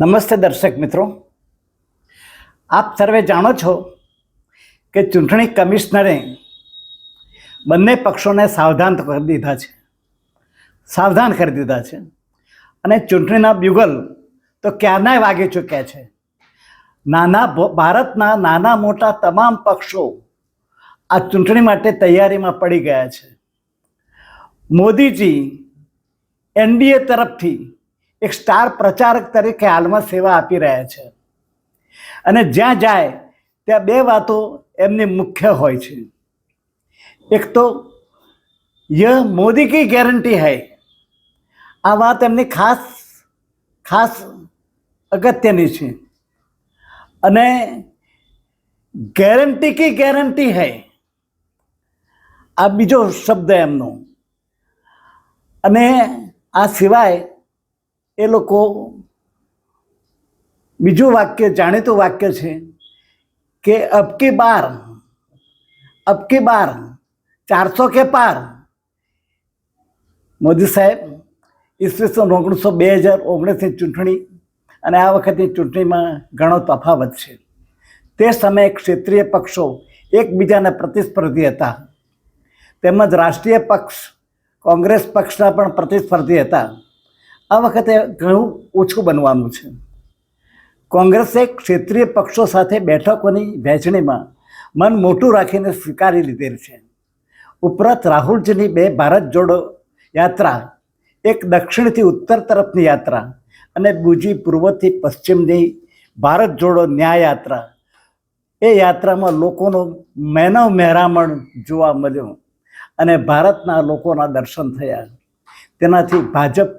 નમસ્તે દર્શક મિત્રો. આપ સર્વે જાણો છો કે ચૂંટણી કમિશનરે બંને પક્ષોને સાવધાન કરી દીધા છે. સાવધાન કરી દીધા છે. અને ચૂંટણીના બ્યુગલ તો ક્યારનાય વાગી ચૂક્યા છે. નાના ભારતના નાના મોટા તમામ પક્ષો આ ચૂંટણી માટે તૈયારીમાં પડી ગયા છે. મોદીજી એનડીએ તરફથી એક સ્ટાર પ્રચારક તરીકે હાલમાં સેવા આપી રહ્યા છે. અને જ્યાં જાય, ત્યાં બે વાતો એમની મુખ્ય હોય છે. એક તો યહ મોદી કી ગેરંટી હૈ? આ વાત એમની ખાસ ખાસ અગત્યની છે. અને, ગેરંટી કી ગેરંટી હૈ? આ બીજો શબ્દ એમનો. અને આ સિવાય એ લોકો બીજું વાક્ય, જાણીતું વાક્ય છે કે અબકી બાર અબકી બાર, ચારસો કે પાર. મોદી સાહેબ, ઈસવીસન ઓગણીસો બે હજાર ઓગણીસની ચૂંટણી અને આ વખતની ચૂંટણીમાં ઘણો તફાવત છે. તે સમયે ક્ષેત્રીય પક્ષો એકબીજાના પ્રતિસ્પર્ધી હતા. તેમજ રાષ્ટ્રીય પક્ષ, કોંગ્રેસ પક્ષના પણ પ્રતિસ્પર્ધી હતા. આ વખતે ઘણું ઓછું બનવાનું છે. કોંગ્રેસે ક્ષેત્રીય પક્ષો સાથે બેઠકોની વહેંચણીમાં મન મોટું રાખીને સ્વીકારી લીધેલ છે. ઉપરાંત રાહુલજીની બે ભારત જોડો યાત્રા, એક દક્ષિણથી ઉત્તર તરફની યાત્રા અને બીજી પૂર્વથી પશ્ચિમની ભારત જોડો ન્યાય યાત્રા. એ યાત્રામાં લોકોનો મેનવ મહેરામણ જોવા મળ્યો અને ભારતના લોકોના દર્શન થયા. તેનાથી ભાજપ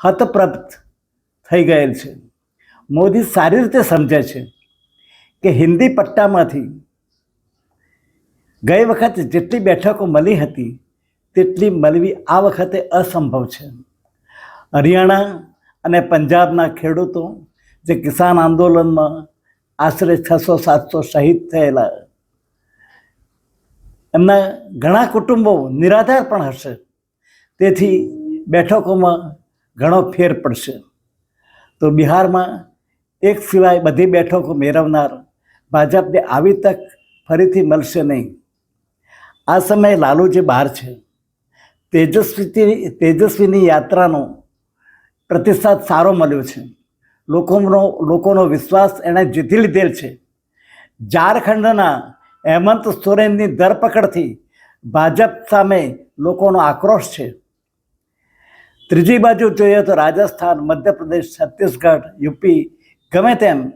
હતપ્રપ્ત થઈ ગયેલ છે. મોદી સારી રીતે સમજે છે કે હિન્દી પટ્ટામાંથી ગઈ વખત જેટલી બેઠકો મળી હતી, તેટલી મળવી આ વખતે અસંભવ છે. હરિયાણા અને પંજાબના ખેડૂતો જે કિસાન આંદોલનમાં આશરે છસો સાતસો શહીદ થયેલા, એમના ઘણા કુટુંબો નિરાધાર પણ હશે. તેથી બેઠકોમાં ઘણો ફેર પડશે. તો બિહારમાં એક સિવાય બધી બેઠકો મેળવનાર ભાજપને આવી તક ફરીથી મળશે નહીં. આ સમયે લાલુજી બહાર છે તેજસ્વી તેજસ્વીની યાત્રાનો પ્રતિસાદ સારો મળ્યો છે. લોકોનો લોકોનો વિશ્વાસ એણે જીતી લીધેલ છે. ઝારખંડના હેમંત સોરેનની ધરપકડથી ભાજપ સામે લોકોનો આક્રોશ છે. ત્રીજી બાજુ જોઈએ તો રાજસ્થાન, મધ્યપ્રદેશ, છત્તીસગઢ, યુપી ગમે તેમ,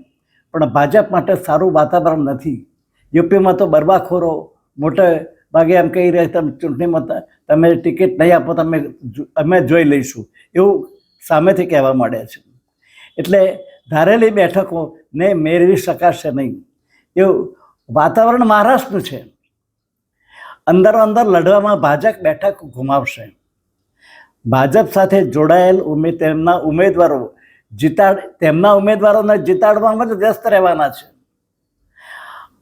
પણ ભાજપ માટે સારું વાતાવરણ નથી. યુપીમાં તો બરબાખોરો મોટે ભાગે એમ કહી રહ્યા તમે ચૂંટણીમાં તમે ટિકિટ નહીં આપો, તમે અમે જોઈ લઈશું. એવું સામેથી કહેવા માંડ્યા છે. એટલે ધારેલી બેઠકોને મેળવી શકાશે નહીં. એવું વાતાવરણ મહારાષ્ટ્રનું છે. અંદરો અંદર લડવામાં ભાજપ બેઠક ગુમાવશે. ભાજપ સાથે જોડાયેલ ઉમે, તેમના ઉમેદવારો જીતાડ, તેમના ઉમેદવારોને જીતાડવામાં જ વ્યસ્ત રહેવાના છે.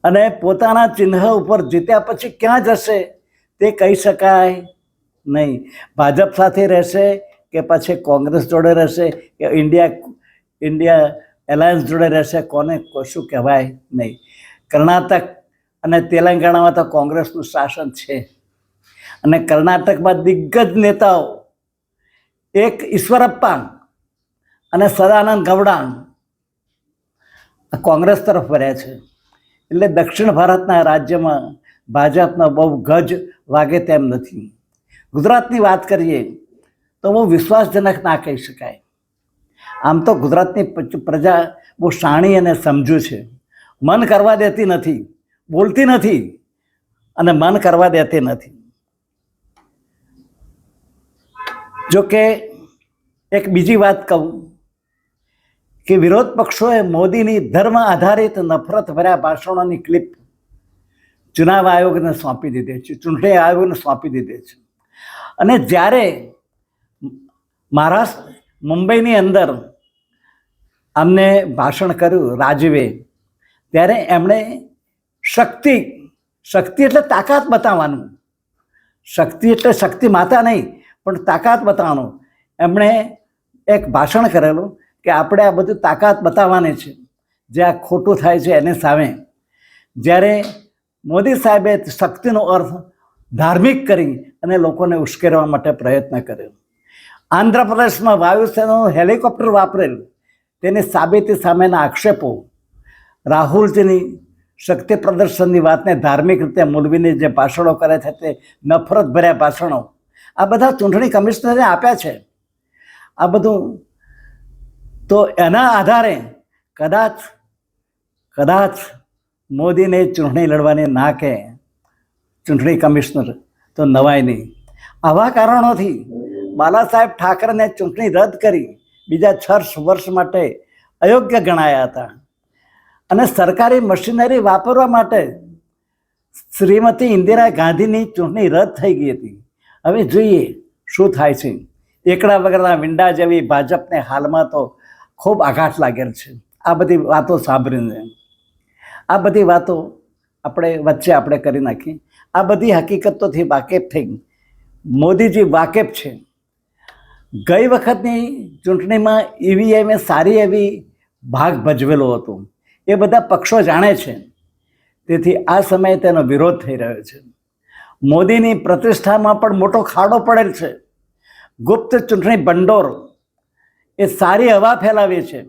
અને પોતાના ચિહ્ન ઉપર જીત્યા પછી ક્યાં જશે તે કહી શકાય નહીં. ભાજપ સાથે રહેશે કે પછી કોંગ્રેસ જોડે રહેશે કે ઇન્ડિયા ઇન્ડિયા એલાયન્સ જોડે રહેશે કોને કશું કહેવાય નહીં. કર્ણાટક અને તેલંગાણામાં તો કોંગ્રેસનું શાસન છે. અને કર્ણાટકમાં દિગ્ગજ નેતાઓ એક ઈશ્વરપ્પા અને સદાનંદ ગૌડા કોંગ્રેસ તરફ વર્યા છે. એટલે દક્ષિણ ભારતના રાજ્યમાં ભાજપનો બહુ ગજ વાગે તેમ નથી. ગુજરાતની વાત કરીએ તો બહુ વિશ્વાસજનક ના કહી શકાય. આમ તો ગુજરાતની પ્રજા બહુ શાણી અને સમજુ છે. મન કરવા દેતી નથી, બોલતી નથી અને મન કરવા દેતી નથી. જો કે એક બીજી વાત કહું કે વિરોધ પક્ષોએ મોદીની ધર્મ આધારિત નફરત ભર્યા ભાષણોની ક્લિપ ચુનાવ આયોગને સોંપી દીધી છે, ચૂંટણી આયોગને સોંપી દીધી છે. અને જ્યારે મહારાષ્ટ્ર, મુંબઈની અંદર અમને ભાષણ કર્યું રાજવે, ત્યારે એમણે શક્તિ શક્તિ એટલે તાકાત બતાવવાનું. શક્તિ એટલે શક્તિ માતા નહીં પણ તાકાત બતાવવાનું. એમણે એક ભાષણ કરેલું કે આપણે આ બધું તાકાત બતાવવાની છે. જે આ ખોટું થાય છે એને સામે. જ્યારે મોદી સાહેબે શક્તિનો અર્થ ધાર્મિક કરી અને લોકોને ઉશ્કેરવા માટે પ્રયત્ન કર્યો. આંધ્રપ્રદેશમાં વાયુસેનાનું હેલિકોપ્ટર વાપરેલું. તેની સાબિતી સામેના આક્ષેપો. રાહુલજીની શક્તિ પ્રદર્શનની વાતને ધાર્મિક રીતે મૂલવીની જે ભાષણો કરે છે તે નફરત ભર્યા ભાષણો. આ બધા ચૂંટણી કમિશનરે આપ્યા છે. આ બધું તો એના આધારે કદાચ કદાચ મોદીને ચૂંટણી લડવાની ના કે ચૂંટણી કમિશનર તો નવાય નહીં. આવા કારણોથી બાલા સાહેબ ઠાકરેને ચૂંટણી રદ કરી બીજા છ વર્ષ માટે અયોગ્ય ગણાયા હતા. અને સરકારી મશીનરી વાપરવા માટે શ્રીમતી ઇન્દિરા ગાંધીની ચૂંટણી રદ થઈ ગઈ હતી. હવે જોઈએ શું થાય છે. એકડા વગરના વિંડા જેવી ભાજપને હાલમાં તો ખૂબ આઘાત લાગેલ છે. આ બધી વાતો સાંભળીને. આ બધી વાતો આપણે વચ્ચે આપણે કરી નાખી. આ બધી હકીકતોથી વાકેફ થઈ. મોદીજી વાકેફ છે. ગઈ વખતની ચૂંટણીમાં ઈવીએમે સારી એવી ભાગ ભજવેલો હતો. એ બધા પક્ષો જાણે છે. તેથી આ સમયે તેનો વિરોધ થઈ રહ્યો છે. મોદીની પ્રતિષ્ઠામાં પણ મોટો ખાડો પડેલ છે. ગુપ્ત ચૂંટણી ભંડોર એ સારી હવા ફેલાવી છે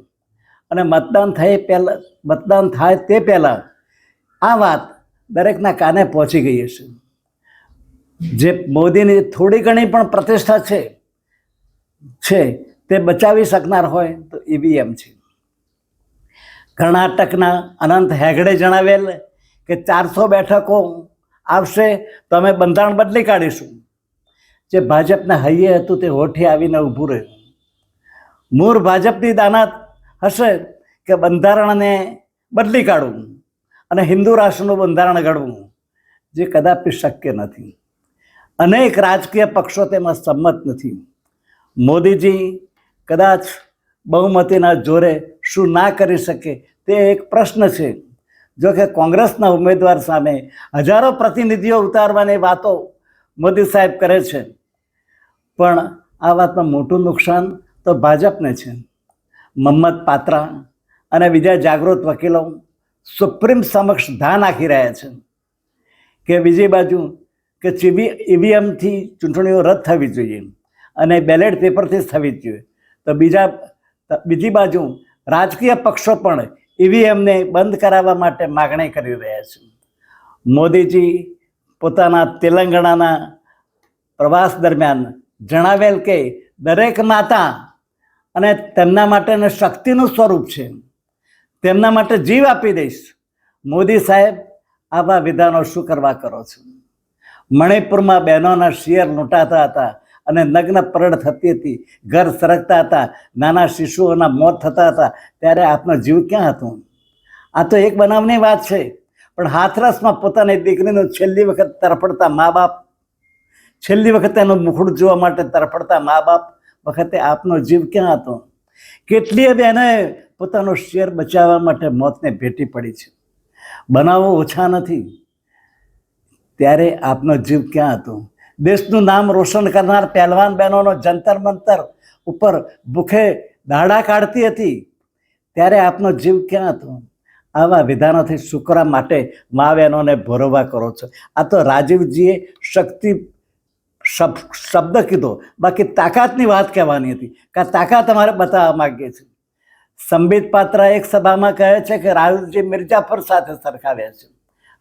અને મતદાન થાય પહેલાં, મતદાન થાય તે પહેલાં આ વાત દરેકના કાને પહોંચી ગઈ હશે. જે મોદીની થોડી ઘણી પણ પ્રતિષ્ઠા છે છે, તે બચાવી શકનાર હોય તો ઈવીએમ છે. કર્ણાટકના અનંત હેગડે જણાવેલ કે ચારસો બેઠકો આવશે, તો અમે બંધારણ બદલી કાઢીશું. જે ભાજપના હૈયે હતું તે હોઠે આવીને ઊભું રહ્યું. મૂળ ભાજપની દાનાત હશે કે બંધારણને બદલી કાઢવું અને હિન્દુ રાષ્ટ્રનું બંધારણ ઘડવું, જે કદાપી શક્ય નથી. અનેક રાજકીય પક્ષો તેમાં સંમત નથી. મોદીજી કદાચ બહુમતીના જોરે શું ના કરી શકે તે એક પ્રશ્ન છે. જો કે કોંગ્રેસના ઉમેદવાર સામે હજારો પ્રતિનિધિઓ ઉતારવાની વાતો મોદી સાહેબ કરે છે. પણ આ વાતમાં મોટું નુકસાન તો ભાજપને છે. મહમ્મદ પાત્રા અને બીજા જાગૃત વકીલો સુપ્રીમ સમક્ષ ધા નાખી રહ્યા છે. કે બીજી બાજુ કે ચીબી ઈવીએમથી ચૂંટણીઓ રદ થવી જોઈએ અને બેલેટ પેપરથી જ થવી જોઈએ. તો બીજા બીજી બાજુ રાજકીય પક્ષો પણ ઈવીએમને બંધ કરાવવા માટે માગણી કરી રહ્યા છે. મોદીજી પોતાના તેલંગાણાના પ્રવાસ દરમિયાન જણાવેલ કે દરેક માતા અને તેમના માટેનું શક્તિનું સ્વરૂપ છે. તેમના માટે જીવ આપી દઈશ. મોદી સાહેબ, આવા વિધાનો શું કરવા કરો છો? મણિપુરમાં બહેનોના શિયર લૂંટાતા હતા. અને નગ્ન પરડ થતી હતી. ઘર સરકતા હતા. નાના શિશુઓના મોત થતા હતા. ત્યારે આપનો જીવ ક્યાં હતો? આ તો એક બનાવની વાત છે. પણ હાથરસમાં પોતાની દીકરીનું છેલ્લી વખત તરફડતા મા બાપ, છેલ્લી વખતે એનું મુખડું જોવા માટે તરફડતા મા બાપ વખતે આપનો જીવ ક્યાં હતો? કેટલીય બહેને પોતાનો શેર બચાવવા માટે મોતને ભેટી પડી છે? બનાવો ઓછા નથી. ત્યારે આપનો જીવ ક્યાં હતો? દેશનું નામ રોશન કરનાર પહેલવાન બહેનોનો જંતર મંતર ઉપર ભૂખે દાડા કાઢતી હતી. ત્યારે આપનો જીવ ક્યાં હતો? આવા વિધાનોથી શુકરા માટે મા બહેનોને ભરોવા કરો છો. આ તો રાજીવજીએ શક્તિ શબ- શબ્દ કીધો. બાકી તાકાતની વાત કહેવાની હતી કે તાકાત અમારે બતાવવા માગીએ છીએ. સંબિત પાત્ર એક સભામાં કહે છે કે રાહુલજી મિર્જાફર સાથે સરખાવ્યા છે.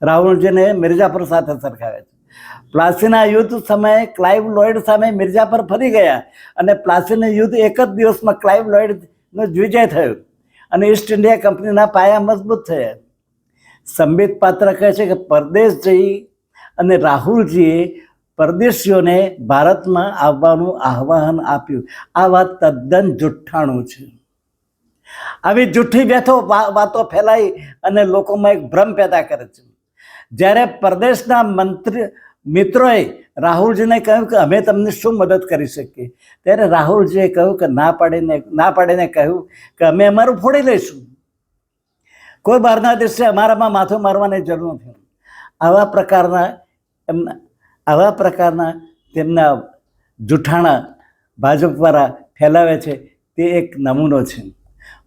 રાહુલજીને મિર્જાફર સાથે સરખાવ્યા છે. પ્લાસીના યુદ્ધ સમયે ક્લાઇવ લોઇડ સામે મિર્જાફર ફરી ગયા અને પ્લાસીનું યુદ્ધ એક જ દિવસમાં ક્લાઇવ લોઇડનો વિજય થયો અને ઈસ્ટ ઇન્ડિયા કંપનીના પાયા મજબૂત થયા. સંબિત પાત્ર કહે છે કે પરદેશજી અને રાહુલજીએ પરદેશીઓને ભારતમાં આવવાનું આહ્વાન આપ્યું. આ વાત તદ્દન જુઠ્ઠાણું છે. આવી જુઠ્ઠી બેઠો વાતો ફેલાઈ અને લોકોમાં એક ભ્રમ પેદા કરે છે. જ્યારે પ્રદેશના મંત્રી મિત્રોએ રાહુલજીને કહ્યું કે અમે તમને શું મદદ કરી શકીએ? ત્યારે રાહુલજીએ કહ્યું કે ના પાડીને ના પાડીને કહ્યું કે અમે અમારું ફોડી લઈશું. કોઈ બહારના દેશે અમારામાં માથું મારવાની જરૂર નથી. આવા પ્રકારના એમના આવા પ્રકારના તેમના જૂઠાણા દ્વારા ફેલાવે છે તે એક નમૂનો છે.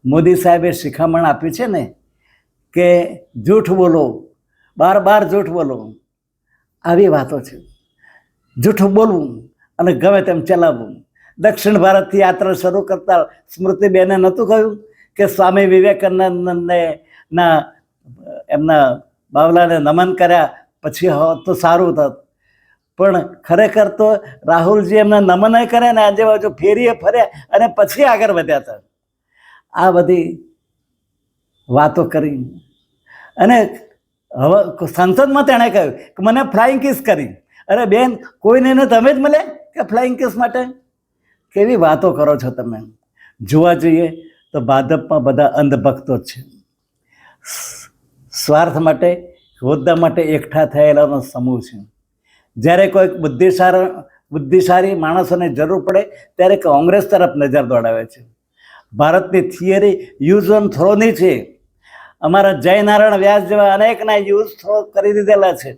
મોદી સાહેબે શિખામણ આપ્યું છે ને કે જૂઠ બોલો, બાર બાર જૂઠ બોલો. આવી વાતો છે. જૂઠું બોલવું અને ગમે તેમ ચલાવવું. દક્ષિણ ભારતથી યાત્રા શરૂ કરતા સ્મૃતિબેને નહોતું કહ્યું કે સ્વામી વિવેકાનંદને ના, એમના બાવલાને નમન કર્યા પછી હોત તો સારું થત. પણ ખરેખર તો રાહુલજી એમને નમન કરે ને આજે બાજુ ફેરીએ ફર્યા અને પછી આગળ વધ્યા હતા. આ બધી વાતો કરી. અને હવે સંસદમાં તેણે કહ્યું કે મને ફ્લાઇંગ કિસ કરી. અરે બેન, કોઈને એને તમે જ મળે કે ફ્લાઇંગ કિસ માટે? કેવી વાતો કરો છો તમે? જોવા જઈએ તો ભાજપમાં બધા અંધભક્તો જ છે. સ્વાર્થ માટે, હોદ્દા માટે એકઠા થયેલાનો સમૂહ છે. જ્યારે કોઈક બુદ્ધિશાર બુદ્ધિશાળી માણસોને જરૂર પડે ત્યારે કોંગ્રેસ તરફ નજર દોડાવે છે. ભારતની થિયરી યુઝ ઓન થ્રોની છે. અમારા જયનારાયણ વ્યાસ જેવા અનેકના યુઝ કરી દીધેલા છે.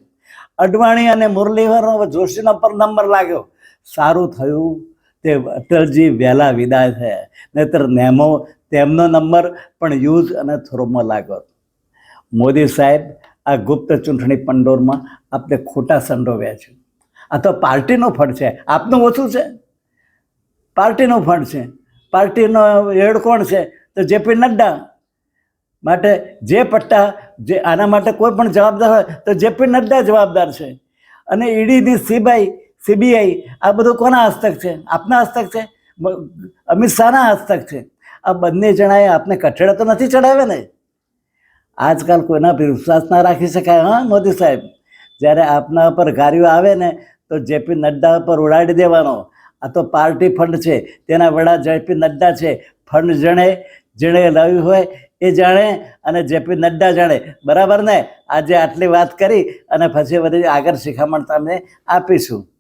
અડવાણી અને મુરલીધરનો જોશીનો પર નંબર લાગ્યો. સારું થયું. તે અટલજી વહેલા વિદાય થયા. નહીતર નેમો તેમનો નંબર પણ યુઝ અને થ્રોમાં લાગ્યો. મોદી સાહેબ, આ ગુપ્ત ચૂંટણી પંડોરમાં આપણે ખોટા સંડોવ્યા છે. આ તો પાર્ટીનો ફંડ છે. આપનું ઓછું છે? પાર્ટીનો ફંડ છે. પાર્ટીનો હેડ કોણ છે? તો જેપી નડ્ડા. માટે જે પટ્ટા, જે આના માટે કોઈ પણ જવાબદાર હોય, તો જેપી નડ્ડા જવાબદાર છે. અને ઈડીની સીબીઆઈ સીબીઆઈ, આ બધું કોના હસ્તક છે? આપના હસ્તક છે? અમિત શાહના હસ્તક છે. આ બંને જણાએ આપને કઠેડા તો નથી ચડાવે ને? આજકાલ કોઈના પર વિશ્વાસ ના રાખી શકાય, હા, મોદી સાહેબ? જ્યારે આપના પર ગાડીઓ આવે ને, તો જેપી નડ્ડા પર ઉડાડી દેવાનો. આ તો પાર્ટી ફંડ છે. તેના વડા જેપી નડ્ડા છે. ફંડ જણે, જેણે લાવ્યું હોય એ જાણે અને જેપી નડ્ડા જાણે. બરાબર ને? આજે આટલી વાત કરી અને પછી બધી આગળ શિખામણ તમને આપીશું.